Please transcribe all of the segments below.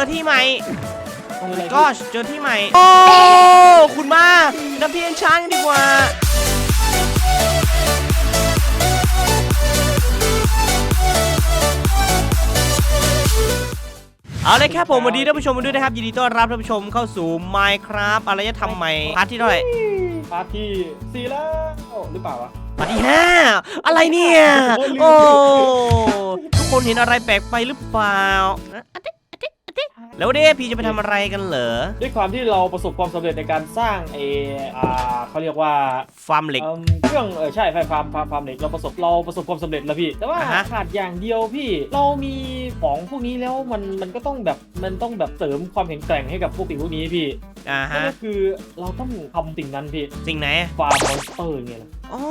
อที่ใหม่อะไรก็เจอที่ใหม่ โอ้คุณมาน้ำพี่เอ็นชานกันดีกว่าเอาเลยครับผมสวัสดีท่านผู้ชมมาด้วยนะครับ ยินดีต้อนรับท่านผู้ชมเข้าสู่ Minecraft อารยธรรมใหม่พาร์ทที่เท่าไหร่พาร์ทที่สี่แล้วหรือเปล่าวะพาร์ทที่ห้าอะไรเนี่ย โอ้ทุกคนเห็นอะไรแปลกไปหรือเปล่า แล้ววันนี้พี่จะไปทำอะไรกันเหรอ ด้วยความที่เราประสบความสำเร็จในการสร้างเออ่าเขาเรียกว่าฟาร์มเหล็ก เอิ่มเครื่องเออใช่ไฟฟาร์มฟาร์มฟาร์มเหล็กเราประสบเราประสบความสำเร็จแล้วพี่ แต่ว่าอ่าฮะ ขาดอย่างเดียวพี่ เรามีของพวกนี้แล้วมันมันก็ต้องแบบมันต้องแบบเสริมความแข็งแกร่งให้กับพวกสิ่งพวกนี้พี่อ่านั่นฮะก็คือเราต้องทำสิ่งนั้นพี่สิ่งไหน ฟาร์มมอนสเตอร์ไงล่ะ อ๋อ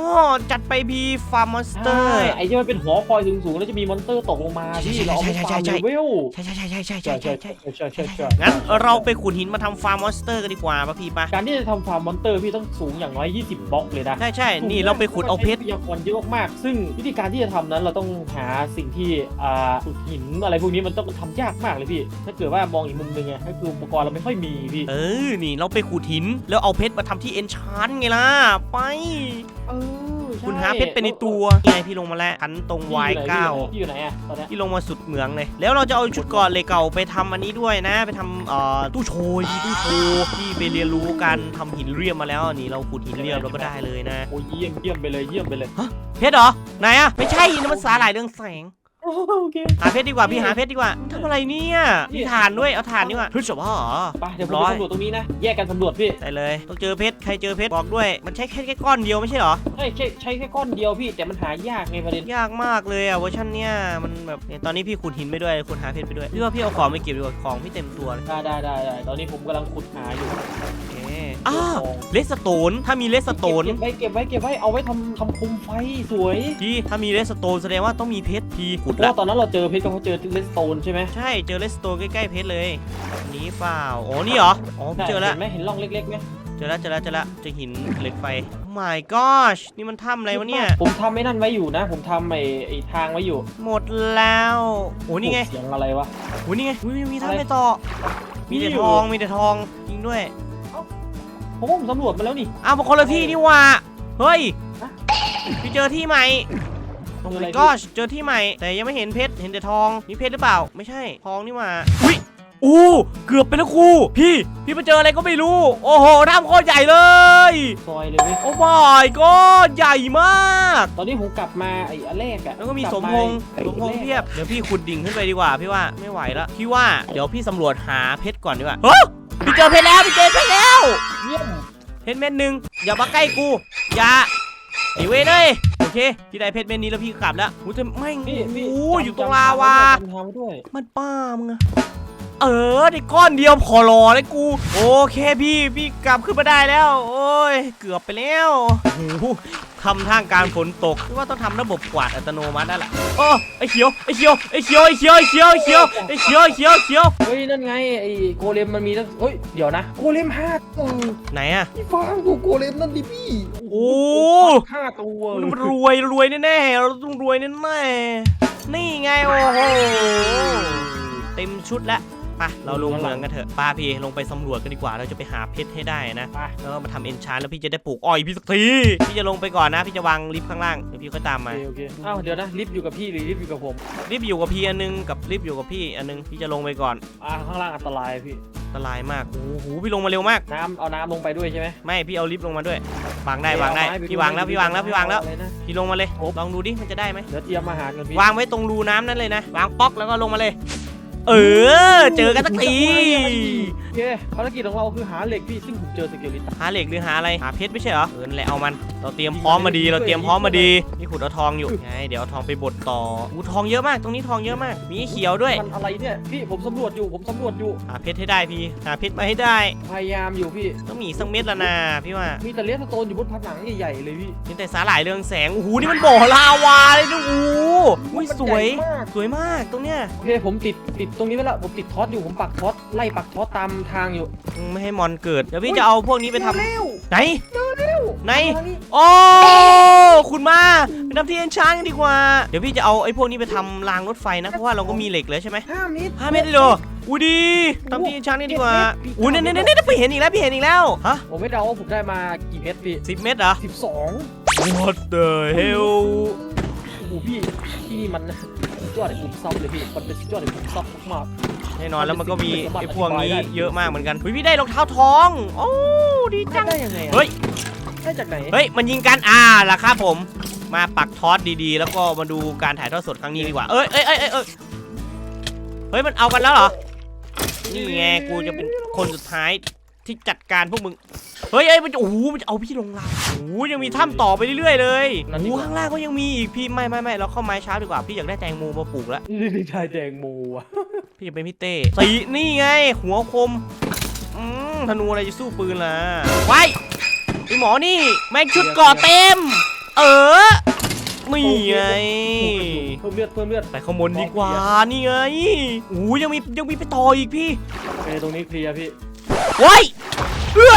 จัดไปพีฟาร์มมอนสเตอร์าไอ้ที่มันเป็นหอคอยสูงๆ แล้วจะมีมอนสเตอร์ตกลงมาพี่ใช่เราเอาไปใช่ฟาร์มใช่เลใช่เวลใช่ใช่ใช่ใช่ใช่ใช่ใช่ใช่ใช่ใช่ใช่ใช่ใช่ใช่งั้นเราไปขุดหินมาทำฟาร์มมอนสเตอร์กันดีกว่าป่ะพี่ป่ะการที่จะทำฟาร์มมอนเตอร์พี่ต้องสูงอย่างน้อย 20 บล็อกเลยนะ ใช่ใช่นี่เราไปขุดเอาเพชรทรัพยากรเยอะมากๆซึ่งวิธีการที่จะทำนั้นเราต้องหาสิ่งที่อ่าขุดหินอะไรพวกนี้มันต้องทำยากมากเลยพี่ ถ้าเกิดว่ามองอีกมุมหนึงไงก็คืออุปกรณ์เราไม่ค่อยมีพี่ เออ นี่เราไปขุดหินแล้วเอาเพชรมาทำที่เอนชานไงล่ะไปเออใช่คุณหาเพชรเป็นในตัวนี่ไงพี่ลงมาแล้วหันตรงพี่อยู่ไหน Y9 พี่อยู่ไหนอะตอนเนี้ยพี่ลงมาสุดเหมืองเลย แล้วเราจะเอาชุดเก่อนเหลยเก่าไปทำอันนี้ด้วยนะ ไปทำเอ่อตู้โชยตู้โชว์ที่ไปเรียนรู้การทำหินเรียบมาแล้วนี่เราขุดหินเรียบเราก็ได้เลยนะ โอ้ยเยี่ยมเยี่ยมไปเลยเยี่ยมไปเลย เพชรเหรอไหนอะไม่ใช่นะมันสาหร่ายเรื่องแสง โอเค หาเพชรดีกว่าพี่หาเพชรดีกว่าทำอะไรเนี่ยมีถ่านด้วยเอาถ่านดีกว่าเฮ้ยจบแล้วเหรอไปเดี๋ยวผมร้ไปอยสำรวจตรงนี้นะ แยกกันสำรวจพี่ ได้เลยต้องเจอเพชรใครเจอเพชรบอกด้วย มันใช้แค่แค่ก้อนเดียวไม่ใช่เหรอใช่ใช่ใช้แค่ก้อนเดียวพี่แต่มันหายากไงประเด็นยากมากเลยอะเวอร์ชันเนี้ยมันแบบเนี่ยตอนนี้พี่ขุดหินไปด้วยขุดหาเพชรไปด้วยพี่ว่าพี่เอาของไปเก็บดีกว่าของพี่เต็มตัวเลยได้ได้ได้ได้ตอนนี้ผมกำลังขุดหาอยู่โอเคอ้าวเลสโตนถ้ามีเลสโตนเก็บไว้เก็บไว้เก็บไว้เอาไว้ทำทำโคมไฟสวยพี่ถ้ามีเลสโตนแสดงว่าต้องมีเพชรพี่ขุดเพราะละว่าตอนนั้นเราเจอเพชรก็เพราะเจอเลสโตนใช่ไหมใช่เจอเลสโตนใกล้ๆเพชรเลยอันนี้เปล่าอ๋อนี่เหรออ๋อพี่เจอแล้วห็นไหมเห็นร่องเล็กๆไหมเจอแล้วเจอแล้วเจอแล้วเจอหินเหล็กไฟ my gosh นี่มันถ้ำอะไรวะเนี่ย ผมทำไม่นั่นไว้อยู่นะ ผมทำไอ้ไอ้ทางไว้อยู่ หมดแล้ว โอ้นี่ไงเสียงอะไรวะ โอ้นี่ไงอุ๊ยมีอะไรถ้ำไปต่อ มีแต่นี่อยู่ทอง มีแต่ทองจริงด้วย ผมว่าผมสำรวจมาแล้วนี่อ้าวมาคนละที่นี่หว่า เฮ้ยฮะพี่เจอที่ใหม่โอ้คืออะไร my พี่ gosh เจอที่ใหม่ แต่ยังไม่เห็นเพชร เห็นแต่ทอง มีเพชรหรือเปล่า ไม่ใช่ ทองนี่หว่าอุ้ยอู้เกือบไปแล้วครูพี่ พี่ไปเจออะไรก็ไม่รู้ โอ้โหถ้ำโคตรใหญ่เลยซอยเลยเว้ยโอ้ my god ใหญ่มาก ตอนนี้ผมกลับมาไอ้อันแรกอะแล้วก็มีลับสมพงษ์ไอ้สมพงษ์อันแรกเพียบ เดี๋ยวพี่ขุดดิ่งขึ้นไปดีกว่าพี่ว่าไม่ไหวแล้วพี่ว่าเดี๋ยวพี่สำรวจหาเพชรก่อนดีกว่าเฮ้ย พี่เจอเพชรแล้วพี่เจอเพชรแล้วเยี่ยมเพชรเม็ดหนึ่งอย่ามาใกล้กูอย่าไอเวยเลยโอเคพี่ได้เพชรเม็ดนี้แล้วพี่ก็กลับแล้วโอ้แต่ไม่งพี่พี่โอ้จำอยู่ตรงจำลาวา จำทางไว้ด้วยมันป้ามึงอะเออได้ก้อนเดียวขอรอเลยกู โอเคพี่พี่กลับขึ้นมาได้แล้ว โอ้ย เกือบไปแล้วโอ้โห ทำทางการฝนตกพี่ว่าต้องทำระบบกวาดอัตโนมัติได้ละโอ้ไอเขียวไอเขียวไอเขียวไอเขียวไอเขียวไอเขียวไอเขียวไอเขียวไอเขียวเฮ้ยนั่นไงไอ้โกเลมมันมีตั้งเฮ้ยเดี๋ยวนะโกเลมห้าตัวไหนอะพี่ฟังดูโกเลมนั่นดิพี่โอ้ห้าตัวมันรวยรวยแน่ๆเราต้องรวยแน่ๆนี่ไงโอ้โหเต็มชุดแล้ว ไปเราลงเหมืองกันเถอะป้าพี่ลงไปสำรวจกันดีกว่าเราจะไปหาเพชรให้ได้นะไป แล้วก็มาทำเอนชานแล้วพี่จะได้ปลูกอ้อยพี่สักทีพี่จะลงไปก่อนนะพี่จะวางลิฟต์ข้างล่างเดี๋ยวพี่ค่อยตามโอมา เคโอเคอ้าวเดี๋ยวนะลิฟต์อยู่กับพี่หรือลิฟต์อยู่กับผมลิฟต์อยู่กับพี่อันนึงกับลิฟต์อยู่กับพี่อันนึงพี่จะลงไปก่อนอ่าข้างล่างอันตรายพี่ อันตรายมากโอ้โหพี่ลงมาเร็วมาก น้ำเอาน้ำลงไปด้วยใช่ไหมไม่พี่เอาลิฟต์ลงมาด้วยวางได้วางได้เอาม้ปพี่วางแล้วพี่วางแล้วพี่วางแล้วอะไรนะพี่ลงมาเลยโอ้ลองดูดิมันจะได้ไหมเดี๋ยวเตรียมอาหารกันพี่วางไว้ตรงรูน้ำนั่นเลยนะ วางป๊อกแล้วก็ลงมาเลย เออ เจอกันสักทีโอเคภารกิจของเราคือหาเหล็กพี่ซึ่งผมเจอสเกลิตันหาเหล็กหรือหาอะไรหาเพชรไม่ใช่เหรอเออนั่นแหละเอามัน เราเตรียมพร้อมมาดี เราเตรียมพร้อมมาดีนี่ขุดเอาทองอยู่ไงเดี๋ยวเอาทองไปบดต่ออู้ทองเยอะมาก ตรงนี้ทองเยอะมาก มีเขียวด้วยมันอะไรเนี่ยพี่ผมสำรวจอยู่ผมสำรวจอยู่หาเพชรให้ได้พี่หาเพชรมาให้ได้พยายามอยู่พี่ ต้องมีอีกสักเม็ดละนาพี่ว่ามีแต่เลสโตนอยู่บนผนังใหญ่ๆเลยพี่นี่แต่สาหร่ายเรืองแสงโอ้โหนี่มันบ่อลาวาเลยนะโอ้โหอุ้ยมันสวยใหญ่มากสวยมากตรงเนี้ยโอเคผมติดติดตรงนี้ไว้แล้วผมติดท็อตอยู่ผมปักท็อตไล่ปักท็อตตามทางอยู่อืมไม่ให้มอนเกิด เดี๋ยวพี่จะเอาพวกนี้ไปทำเร็วไหน เร็วไหนทางนี้โอ้ คุณมาไปทำที่เอ็นชานกันดีกว่า เดี๋ยวพี่จะเอาไอ้พวกนี้ไปทำรางรถไฟนะ เพราะว่าเราก็มีเหล็กแล้วใช่ไหมห้าเมตรห้าเมตรเลยเหรออุ้ยดีทำที่เอ็นชานกันดีกว่าอุ้ยเนี่ยเนี่ยเนี่ยพี่เห็นอีกแล้วพี่เห็นอีกแล้ว ฮะผมไม่เดาว่าผมได้มากี่เมตรพี่สิบเมตรเหรอสิบสอง What the hell โอ้โหพี่ที่นี่มันสุ ดยอดในกลุ่มซับเลยพี่มันเป็นสุดยอดในกลุ่มซับมากแน่นอนแล้วมันก็มีมันเป็นไอ้พวกนี้อธิบายได้เยอะมากเหมือนกันอุ้ยพี่ได้รองเท้าทอง โอ้ดีๆจังได้ยังไงอะเฮ้ยได้จากไหนเฮ้ยมันยิงกันอ่าล่ะครับผม มาปักทอสดีๆ แล้วก็มาดูการถ่ายทอดสดครั้งนี้ดีกว่าเอ้ยเอ้ยเอ้ยเอ้ยเอ้ยเฮ้ยมันเอากันแล้วเหรอนี่ไงกูจะเป็นคนสุดท้ายที่จัดการพวกมึง เฮ้ยเอ้ยมันจะโอ้โหมันจะเอาพี่ลงล่างโอ้โหยังมีถ้ำต่อไปเรื่อยๆเลยโอ้โหข้างล่างก็ยังมีอีกพี่ไม่ไม่ไม่เราเข้าไม้เช้าดีกว่าพี่อยากได้แตงโมมาปลูกแล้วนี่นี่ชายแดงโมอะพี่จะเป็นพี่เต้สีนี่ไง หัวคมอืมธนูอะไรจะสู้ปืนล่ะไว้ไอหมอนี่ แม่งชุดเกราะเต็ม เออนี่ไง เพิ่มเลือดเพิ่มเลือดไปข้างบนดีกว่า นี่ไงโอ้ยังมียังมีไปต่ออีกพี่ โอเคตรงนี้เคลียร์พี่ไว้ยเอื้อ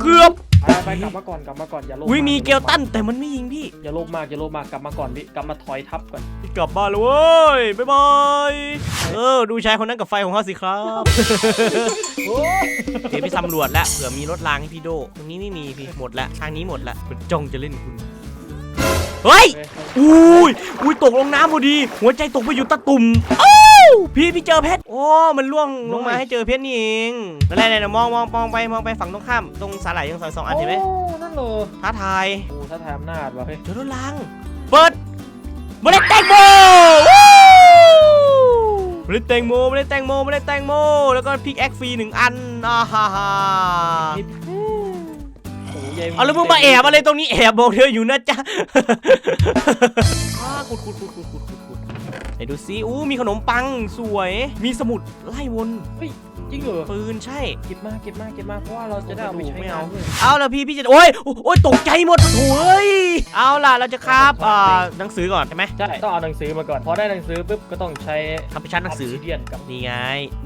เกือบไปไปกลับมาก่อนกลับมาก่อนอย่าโลภอุ้ยากมีอย่าโลภเกลตันแต่มันไม่ยิงพี่อย่าโลภมากอย่าโลภมากกลับมาก่อนพี่กลับมาถอยทับก่อนพี่กลับบ้านแล้วเว้ยบ๊ายบายเออดูชายคนนั้นกับไฟของเขาสิครับโอ้ยเดี๋ยวไปสำรวจแล้วเผื่อมีรถรางให้พี่โดตรงนี้ไม่มีพี่หมดละทางนี้หมดละมันจ้องจะเล่นคุณ เฮ้ยอุ้ยอุ้ยตกลงน้ำพอดี หัวใจตกไปอยู่ตะตุ่มอ้าวพี่พี่เจอเพชรโอ้มันล่วงลงมาให้เจอเพชรนี่เองนั่นแหละๆมองมองมองไปมองไปฝั่งตรงข้ามตรงสาหร่ายยังซอยสองอันเห็นไหมโอ้นั่นเลยท้าทายโอ้ถ้าทายอำนาจว่ะเฮ้ยเจอรถรางเปิดเมล็ดแตงโมวู้เมล็ดแตงโมเมล็ดแตงโมเมล็ดแตงโมแล้วก็พิกแอคฟรีหนึ่งอันอ่าฮ่าฮ่าโอ้ยยย เอาแล้วมึงมาแอบอะไรตรงนี้แอบบอกเธออยู่นะจ๊ะอ้าขุดขุดขุดขุดขุดขุดขุดไหนดูซิอู้มีขนมปังสวย มีสมุดไล่วนจริงเหรอปืนใช่ เก็บมาเก็บมาเก็บมาเพราะว่าเราจะได้เอาไปใช้ไม่งาเอานด้วยเอาละพี่พี่จะโอ้ยโอ้ยตกใจหมดโถ่เอ้ยเอาล่ะเราจะครับอ่าหนังสือก่อนใช่ไหมใช่ต้องเอาหนังสือมาก่อนพอได้หนังสือปุ๊บก็ต้องใช้ทำไปชั้นหนังสือเดียนกับนี่ไง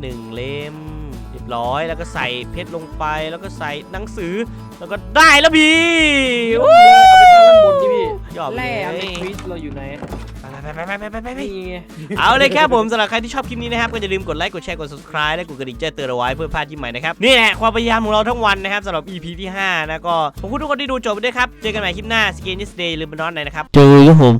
หนึ่งเล่มเรียบร้อยแล้วก็ใส่เพชรลงไปแล้วก็ใส่หนังสือ แล้วก็ได้แล้วพี่เอาไปตั้งด้านบนที่พี่ยอดเลแร่ยอันในควิสเราอยู่ไหนไปไปไปไปไปไปไป นี่ไง เอาเลยครับผมสำหรับใครที่ชอบคลิปนี้นะครับ ก็อย่าลืมกดไลค์กดแชร์กด subscribe และกดกระดิ่งแจ้งเตือนเอาไว้เพื่อพลาดคลิปใหม่นะครับ นี่แหละความพยายามของเราทั้งวันนะครับสำหรับ EP ที่ 5 นะก็ขอบคุณทุกคนที่ดูจบไปด้วยครับ เจอกันใหม่คลิปหน้าสกินนิสเดย์ลืมไปนอนไหนนะครับ เจอครับผม